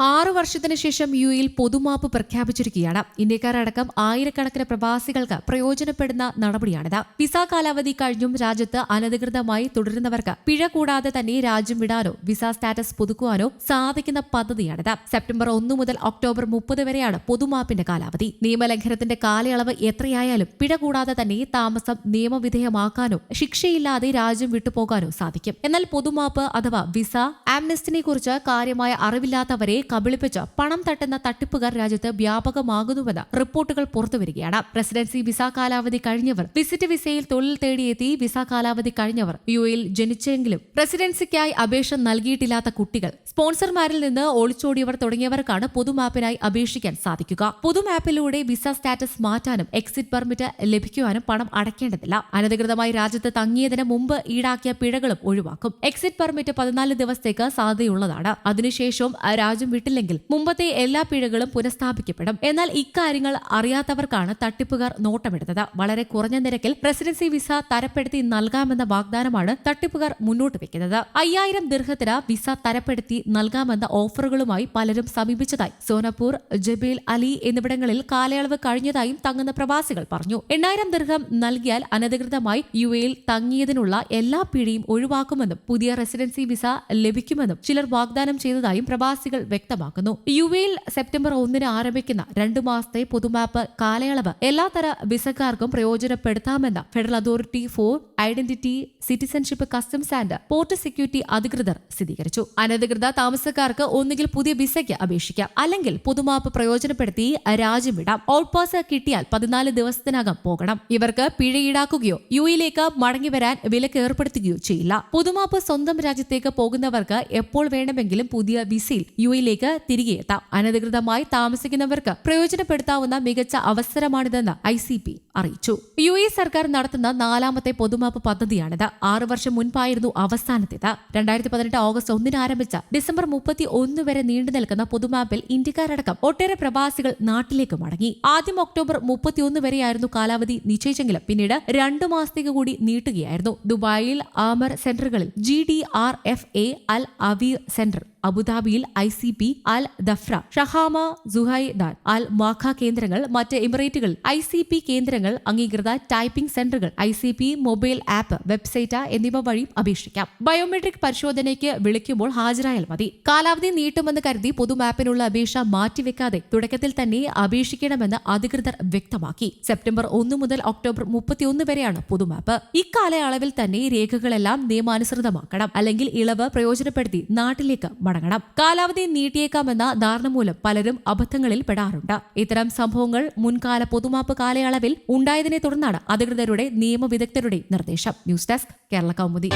ആ ആറു വർഷത്തിന് ശേഷം യു എയിൽ പൊതുമാപ്പ് പ്രഖ്യാപിച്ചിരിക്കുകയാണ്. ഇന്ത്യക്കാരടക്കം ആയിരക്കണക്കിന് പ്രവാസികൾക്ക് പ്രയോജനപ്പെടുന്ന നടപടിയാണിത്. വിസ കാലാവധി കഴിഞ്ഞും രാജ്യത്ത് അനധികൃതമായി തുടരുന്നവർക്ക് പിഴ കൂടാതെ തന്നെ രാജ്യം വിടാനോ വിസ സ്റ്റാറ്റസ് പുതുക്കുവാനോ സാധിക്കുന്ന പദ്ധതിയാണിത്. സെപ്റ്റംബർ ഒന്ന് മുതൽ ഒക്ടോബർ മുപ്പത് വരെയാണ് പൊതുമാപ്പിന്റെ കാലാവധി. നിയമലംഘനത്തിന്റെ കാലയളവ് എത്രയായാലും പിഴ കൂടാതെ തന്നെ താമസം നിയമവിധേയമാക്കാനോ ശിക്ഷയില്ലാതെ രാജ്യം വിട്ടുപോകാനോ സാധിക്കും. എന്നാൽ പൊതുമാപ്പ് അഥവാ വിസ ആംനസ്റ്റിനെ കുറിച്ച് കാര്യമായ അറിവില്ലാത്തവരെ കബളിപ്പിച്ച് പണം തട്ടുന്ന തട്ടിപ്പുകാർ രാജ്യത്ത് വ്യാപകമാകുന്നുവെന്ന് റിപ്പോർട്ടുകൾ പുറത്തുവരികയാണ് പ്രസിഡൻസി വിസ കാലാവധി കഴിഞ്ഞവർ വിസിറ്റ് വിസയിൽ തൊഴിൽ തേടിയെത്തി വിസ കാലാവധി കഴിഞ്ഞവർ യു എയിൽ ജനിച്ചെങ്കിലും പ്രസിഡൻസിക്കായി അപേക്ഷ നൽകിയിട്ടില്ലാത്ത കുട്ടികൾ സ്പോൺസർമാരിൽ നിന്ന് ഒളിച്ചോടിയവർ തുടങ്ങിയവർക്കാണ് പൊതുമാപ്പിനായി അപേക്ഷിക്കാൻ സാധിക്കുക. പൊതുമാപ്പിലൂടെ വിസ സ്റ്റാറ്റസ് മാറ്റാനും എക്സിറ്റ് പെർമിറ്റ് ലഭിക്കുവാനും പണം അടയ്ക്കേണ്ടതില്ല. അനധികൃതമായി രാജ്യത്ത് തങ്ങിയതിന് മുമ്പ് ഈടാക്കിയ പിഴകളും ഒഴിവാക്കും. എക്സിറ്റ് പെർമിറ്റ് പതിനാല് ദിവസത്തേക്ക് സാധ്യതയുള്ളതാണ്. അതിനുശേഷവും രാജ്യം വിട്ടില്ലെങ്കിൽ മുമ്പത്തെ എല്ലാ പിഴകളും പുനഃസ്ഥാപിക്കപ്പെടും. എന്നാൽ ഇക്കാര്യങ്ങൾ അറിയാത്തവർക്കാണ് തട്ടിപ്പുകാർ നോട്ടമെടുത്തത് വളരെ കുറഞ്ഞ നിരക്കിൽ റെസിഡൻസി വിസ തരപ്പെടുത്തി നൽകാമെന്ന വാഗ്ദാനമാണ് തട്ടിപ്പുകാർ മുന്നോട്ട് വെക്കുന്നത്. അയ്യായിരം ദീർഘത്തിന് വിസ തരപ്പെടുത്തി നൽകാമെന്ന ഓഫറുകളുമായി പലരും സമീപിച്ചതായി സോനപൂർ ജബീൽ അലി എന്നിവിടങ്ങളിൽ കാലയളവ് കഴിഞ്ഞതായും തങ്ങുന്ന പ്രവാസികൾ പറഞ്ഞു. എണ്ണായിരം ദീർഘം നൽകിയാൽ അനധികൃതമായി യു എയിൽ തങ്ങിയതിനുള്ള എല്ലാ പിഴയും ഒഴിവാക്കുമെന്നും പുതിയ റെസിഡൻസി വിസ ലഭിക്കുമെന്നും ചിലർ വാഗ്ദാനം ചെയ്തതായും പ്രവാസികൾ വ്യക്തമാക്കുന്നു. യു എയിൽ സെപ്റ്റംബർ ഒന്നിന് ആരംഭിക്കുന്ന രണ്ടു മാസത്തെ പൊതുമാപ്പ് കാലയളവ് എല്ലാത്തര വിസക്കാർക്കും പ്രയോജനപ്പെടുത്താമെന്ന് federal authority for identity citizenship customs and port security അധികൃതർ സ്ഥിരീകരിച്ചു. അനധികൃത താമസക്കാർക്ക് ഒന്നുകിൽ പുതിയ വിസയ്ക്ക് അപേക്ഷിക്കാം. അല്ലെങ്കിൽ പൊതുമാപ്പ് പ്രയോജനപ്പെടുത്തി രാജ്യം വിടാം. ഔട്ട് പാസ് കിട്ടിയാൽ പതിനാല് ദിവസത്തിനകം പോകണം. ഇവർക്ക് പിഴ ഈടാക്കുകയോ യു എയിലേക്ക് മടങ്ങി വരാൻ വിലക്ക് ഏർപ്പെടുത്തുകയോ ചെയ്യില്ല. പൊതുമാപ്പ് സ്വന്തം രാജ്യത്തേക്ക് പോകുന്നവർക്ക് എപ്പോൾ വേണമെങ്കിലും പുതിയ വിസയിൽ യു എയിലേക്ക് തിരികെ അനധികൃതമായി താമസിക്കുന്നവർക്ക് പ്രയോജനപ്പെടുത്താവുന്ന മികച്ച അവസരമാണിതെന്ന് ഐ സി പി അറിയിച്ചു. യു എ സർക്കാർ നടത്തുന്ന നാലാമത്തെ പൊതുമാപ്പ് പദ്ധതിയാണിത്. ആറ് വർഷം മുൻപായിരുന്നു അവസാനത്തേത്. രണ്ടായിരത്തി പതിനെട്ട് ഓഗസ്റ്റ് ഒന്നിന് ആരംഭിച്ച ഡിസംബർ മുപ്പത്തി ഒന്ന് വരെ നീണ്ടു നിൽക്കുന്ന പൊതുമാപ്പിൽ ഇന്ത്യക്കാരടക്കം ഒട്ടേറെ പ്രവാസികൾ നാട്ടിലേക്ക് മടങ്ങി. ആദ്യം ഒക്ടോബർ മുപ്പത്തിയൊന്ന് വരെയായിരുന്നു കാലാവധി നിശ്ചയിച്ചെങ്കിലും പിന്നീട് രണ്ടു മാസത്തേക്ക് കൂടി നീട്ടുകയായിരുന്നു. ദുബായിൽ Amer സെന്ററുകളിൽ G D R F A Al Aweer centre അബുദാബിയിൽ I C P Al Dhafra Shahama Suhaidan Al Makha കേന്ദ്രങ്ങൾ മറ്റ് എമിറേറ്റുകൾ ഐ സി പി കേന്ദ്രങ്ങൾ അംഗീകൃത ടൈപ്പിംഗ് സെന്ററുകൾ I C P mobile app website എന്നിവ വഴി അപേക്ഷിക്കാം. ബയോമെട്രിക് പരിശോധനയ്ക്ക് വിളിക്കുമ്പോൾ ഹാജരായാൽ മതി. കാലാവധി നീട്ടുമെന്ന് കരുതി പൊതു മാപ്പിനുള്ള അപേക്ഷ മാറ്റിവെക്കാതെ തുടക്കത്തിൽ തന്നെ അപേക്ഷിക്കണമെന്ന് അധികൃതർ വ്യക്തമാക്കി. സെപ്റ്റംബർ ഒന്ന് മുതൽ ഒക്ടോബർ മുപ്പത്തിയൊന്ന് വരെയാണ് പൊതുമാപ്പ് ഇക്കാലയളവിൽ തന്നെ രേഖകളെല്ലാം നിയമാനുസൃതമാക്കണം. അല്ലെങ്കിൽ ഇളവ് പ്രയോജനപ്പെടുത്തി നാട്ടിലേക്ക് മടങ്ങണം. കാലാവധി നീട്ടിയേക്കാമെന്ന ധാരണ മൂലം പലരും അബദ്ധങ്ങളിൽ പെടാറുണ്ട്. ഇത്തരം സംഭവങ്ങൾ മുൻകാല പൊതുമാപ്പ് കാലയളവിൽ ഉണ്ടായതിനെ തുടർന്നാണ് അധികൃതരുടെ നിയമവിദഗ്ധരുടെ നിർദ്ദേശം. News desk Kerala Kaumudi.